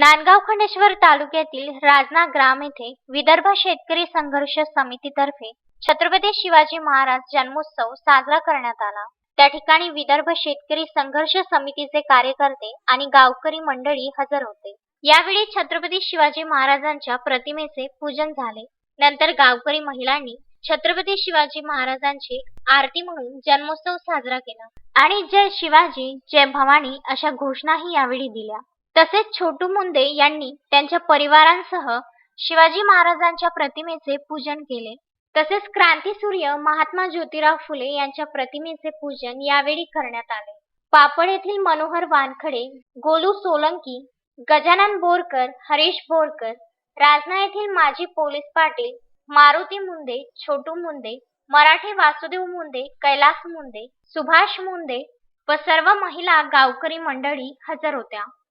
नांदगाव खंडेश्वर तालुक्यातील राजना ग्राम येथे विदर्भ शेतकरी संघर्ष समितीतर्फे छत्रपती शिवाजी महाराज जन्मोत्सव साजरा करण्यात आला. त्या ठिकाणी विदर्भ शेतकरी संघर्ष समितीचे कार्यकर्ते आणि गावकरी मंडळी हजर होते. यावेळी छत्रपती शिवाजी महाराजांच्या प्रतिमेचे पूजन झाले. नंतर गावकरी महिलांनी छत्रपती शिवाजी महाराजांची आरती म्हणून जन्मोत्सव साजरा केला. आणि जय शिवाजी जय भवानी अशा घोषणाही यावेळी दिल्या. तसेच छोटू मुंदे यांनी त्यांच्या परिवारांसह शिवाजी महाराजांच्या प्रतिमेचे पूजन केले. तसेच क्रांतीसूर्य महात्मा ज्योतिराव फुले यांच्या प्रतिमेचे पूजन यावेळी करण्यात आले. पापड येथील मनोहर वानखडे गोलू सोलंकी गजानन बोरकर हरीश बोरकर राजना येथील माजी पोलीस पाटील मारुती मुंदे छोटू मुंदे मराठी वासुदेव मुंदे कैलास मुंदे सुभाष मुंदे व सर्व महिला गावकरी मंडळी हजर होत्या.